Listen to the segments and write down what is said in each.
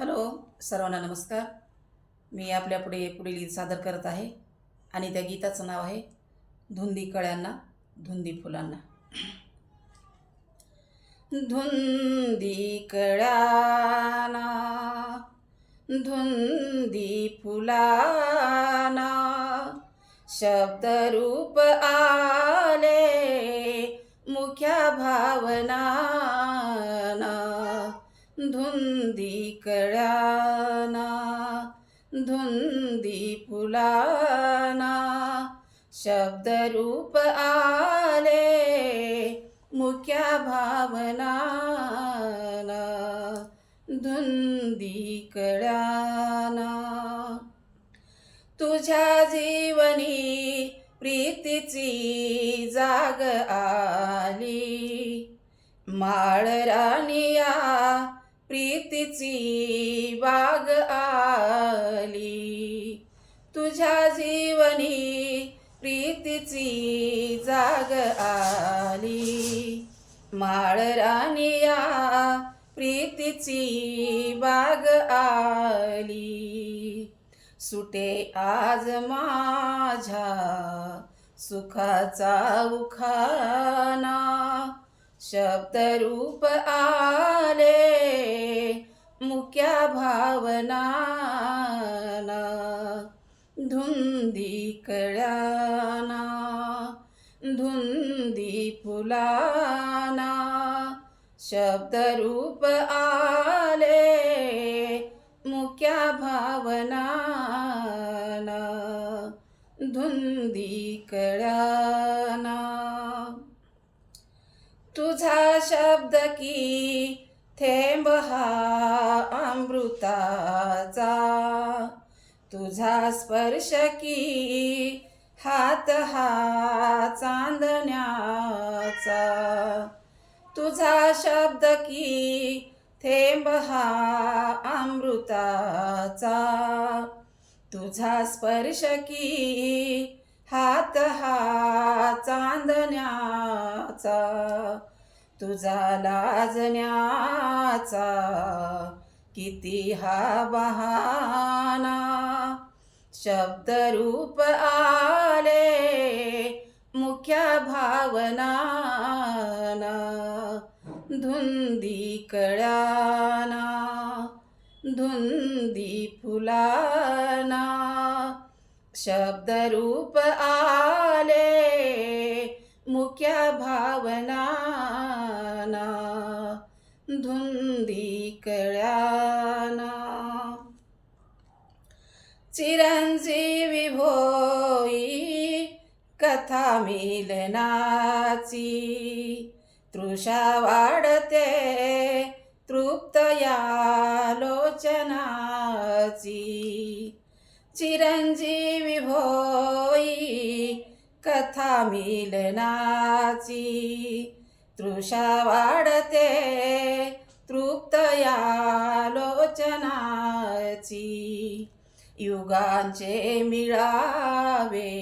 Hello सर्वांना नमस्कार. मी आपल्यापुढे पुढील गीत सादर करत आहे आणि त्या गीताचं नाव आहे धुंदी कळ्यांना धुंदी फुलांना. धुंदी कळ्याना धुंदी फुलाना शब्दरूप आले मुख्या भावना धुंदी कळ्याना धुंदी फुलाना शब्दरूप आले मुख्या भावनाना धुंदी कळाना तुझ्या जीवनी प्रीतीची जाग आली माळ राणिया प्रीतीची बाग आली. तुझ्या जीवनी प्रीतीची जाग आली. माळरानिया प्रीतीची बाग आली. सुटे आज माझ्या सुखाचा उखाना शब्दरूप आले मुख्या भावना धुंदी कळाना धुंदी फुलाना. शब्दरूप आले मुख्या भावना धुंदी कळाना. तुझा शब्द की थेंब हा अमृताचा. तुझा स्पर्श की हात हा चांदण्याचा. तुझा शब्द की थेंब हा अमृताचा. तुझा स्पर्श की हात हा चांदण्याचा. तुझा लाजण्याचा किती हा बहाना. शब्दरूप आले मुख्या भावनाना धुंदी कळाना धुंदी फुलाना. शब्दरूप आ मुख्या भावनाना धुंदी कळ्याना चिरंजीवी भोई कथा मिलनाची तृषा वाढते तृप्त या लोचनाची. चिरंजीवी भोई कथा मिलनाची. तृषा वाढते तृप्त यालोचनाची युगांचे मिळावे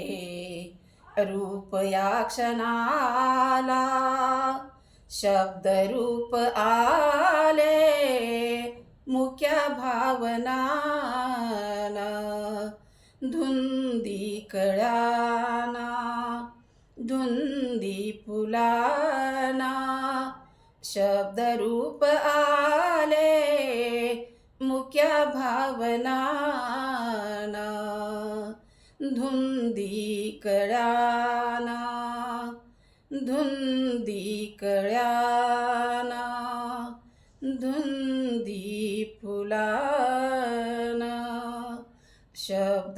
रूप या क्षणाला. शब्दरूप आले मुख्या भावना धुंदी कळाना धुंदी फुलाना शब्दरूप आले मुख्या भावनाना. धुंदी कळाना धुंदी कळ्या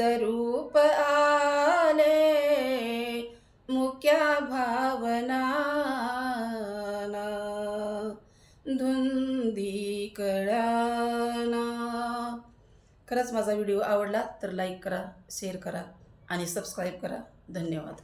शब्दरूप आले मुक्या भावना धुंदी कळाना खरंच माझा व्हिडिओ आवडला तर लाईक करा शेअर करा आणि सबस्क्राईब करा. धन्यवाद.